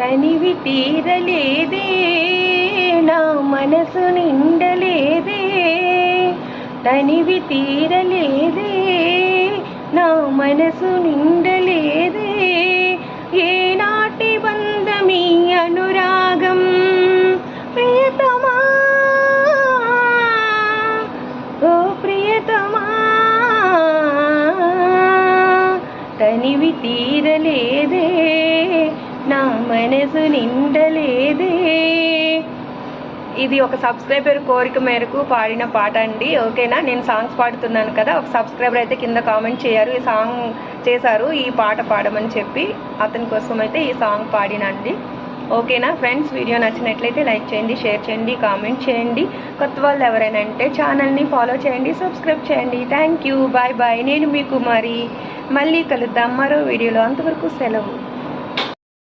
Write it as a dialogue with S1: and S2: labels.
S1: తనివి తీరలేదే నా మనసు నిండలేదే. తనివి తీరలేదే నా మనసు నిండలేదే. ఏనాటి బంధమీ అనురాగం ప్రియతమా? ఓ ప్రియతమా? తనివి తీరలే మనసు నిండలేదే. ఇది ఒక సబ్స్క్రైబర్ కోరిక మేరకు పాడిన పాట అండి ఓకేనా? నేను సాంగ్స్ పాడుతున్నాను కదా ఒక సబ్స్క్రైబర్ అయితే కింద కామెంట్ చేయరు ఈ సాంగ్ చేశారు ఈ పాట పాడమని చెప్పి అతని కోసం అయితే ఈ సాంగ్ పాడినండి ఓకేనా? ఫ్రెండ్స్ వీడియో నచ్చినట్లయితే లైక్ చేయండి షేర్ చేయండి కామెంట్ చేయండి. కొత్త వాళ్ళు ఎవరైనా అంటే ఛానల్ని ఫాలో చేయండి సబ్స్క్రైబ్ చేయండి. Thank you bye bye. నేను మీ కుమారి. మళ్ళీ కలుద్దాం మరో వీడియోలో. అంతవరకు సెలవు.